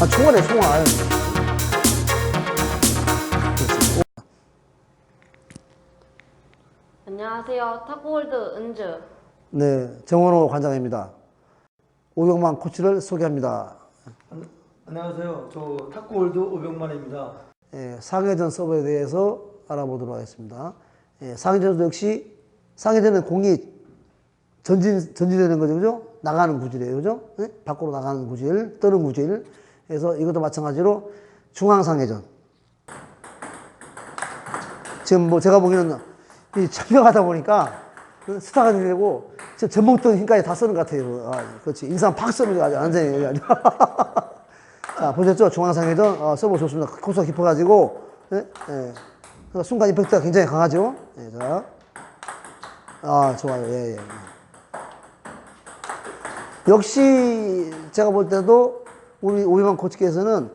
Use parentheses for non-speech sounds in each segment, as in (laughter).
아, 총알이에요, 총알. 안녕하세요. 탁구월드 은주. 네, 정원호 관장입니다. 오경만 코치를 소개합니다. 안녕하세요. 저 탁구월드 오병만입니다. 예, 상해전 서버에 대해서 알아보도록 하겠습니다. 예, 상해전도 역시 상해전은 공이 전진 전진되는 거죠, 그죠? 나가는 구질이에요, 그죠? 예? 밖으로 나가는 구질, 뜨는 구질. 그래서 이것도 마찬가지로 중앙 상해전. 지금 뭐 제가 보기에는 이 참여하다 보니까 그 스타가 되고 뜬 힘까지 다 쓰는 것 같아요. 아, 그렇지. 인상 팍 쓰는 거 아주 아주. (laughs) 자, 보셨죠? 중앙상회전 어, 서버 좋습니다. 코스가 깊어가지고, 예? 예. 그래서 순간 임팩트가 굉장히 강하죠? 예, 자. 아, 좋아요. 예, 예. 예. 역시 제가 볼 때도 우리 오이만 코치께서는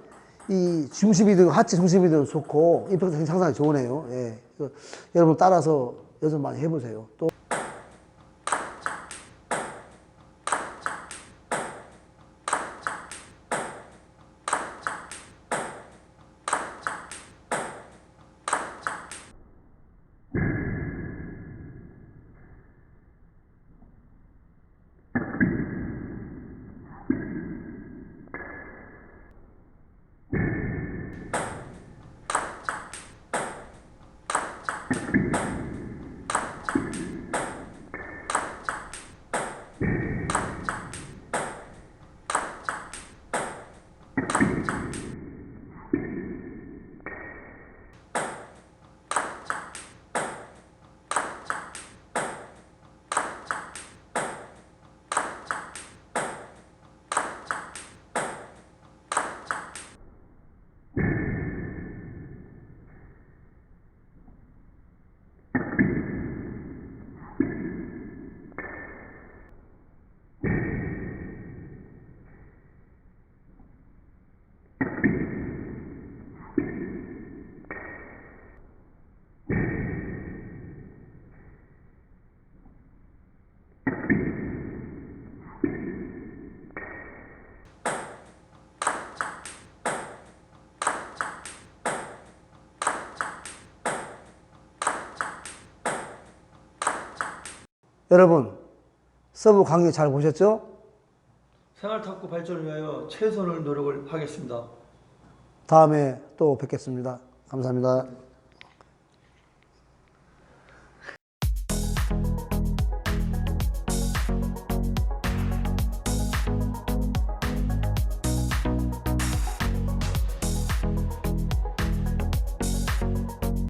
이 중심이 든 하체 중심이 든 좋고 임팩트 상당히 좋으네요. 예. 여러분 따라서 연습 많이 해보세요. 또 여러분 서브 강의 잘 보셨죠? 생활 탁구 발전을 위하여 최선을 노력을 하겠습니다. 다음에 또 뵙겠습니다. 감사합니다.